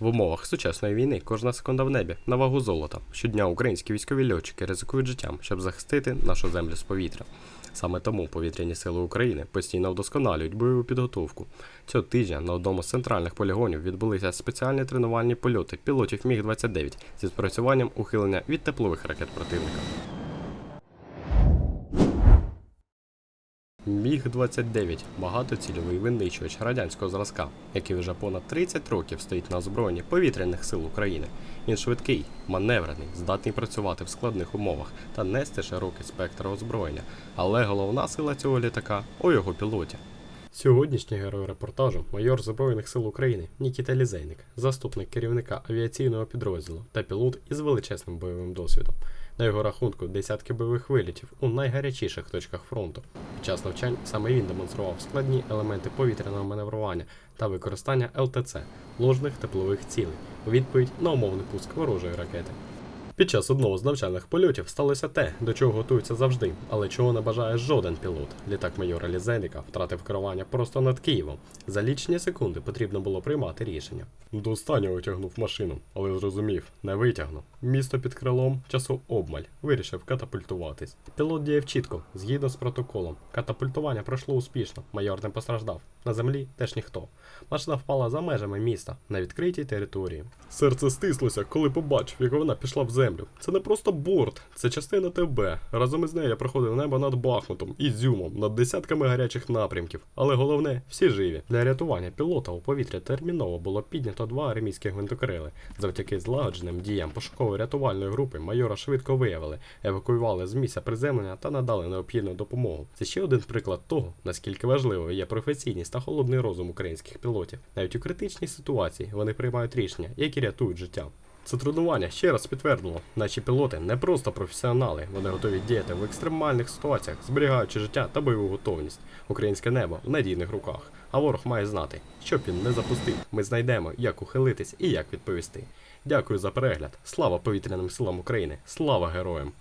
В умовах сучасної війни кожна секунда в небі на вагу золота. Щодня українські військові льотчики ризикують життям, щоб захистити нашу землю з повітря. Саме тому повітряні сили України постійно вдосконалюють бойову підготовку. Цього тижня на одному з центральних полігонів відбулися спеціальні тренувальні польоти пілотів Міг-29 зі спрацюванням ухилення від теплових ракет противника. Міг-29 багатоцільовий винищувач радянського зразка, який вже понад 30 років стоїть на озброєнні повітряних сил України. Він швидкий, маневрений, здатний працювати в складних умовах та нести широкий спектр озброєння. Але головна сила цього літака у його пілоті. Сьогоднішній герой репортажу майор Збройних сил України Нікіта Лізейник, заступник керівника авіаційного підрозділу та пілот із величезним бойовим досвідом. На його рахунку десятки бойових вилітів у найгарячіших точках фронту. Під час навчань саме він демонстрував складні елементи повітряного маневрування та використання ЛТЦ ложних теплових цілей у відповідь на умовний пуск ворожої ракети. Під час одного з навчальних польотів сталося те, до чого готуються завжди, але чого не бажає жоден пілот. Літак майора Лізеника втратив керування просто над Києвом. За лічні секунди потрібно було приймати рішення. До останнього витягнув машину, але зрозумів, не витягну. Місто під крилом, часу обмаль, вирішив катапультуватись. Пілот діяв чітко, згідно з протоколом. Катапультування пройшло успішно, майор не постраждав. На землі теж ніхто. Машина впала за межами міста на відкритій території. Серце стислося, коли побачив, як вона пішла в землю. Це не просто борт, це частина тебе. Разом із нею я проходив небо над Бахмутом, Ізюмом, над десятками гарячих напрямків. Але головне, всі живі. Для рятування пілота у повітря терміново було піднято два армійські гвинтокрили. Завдяки злагодженим діям пошуково-рятувальної групи майора швидко виявили, евакуювали з місця приземлення та надали необхідну допомогу. Це ще один приклад того, наскільки важливою є професійність та холодний розум українських пілотів. Навіть у критичній ситуації вони приймають рішення, які рятують життя. Це тренування ще раз підтвердило, наші пілоти не просто професіонали, вони готові діяти в екстремальних ситуаціях, зберігаючи життя та бойову готовність. Українське небо в надійних руках. А ворог має знати, щоб він не запустив. Ми знайдемо, як ухилитись і як відповісти. Дякую за перегляд. Слава повітряним силам України! Слава героям!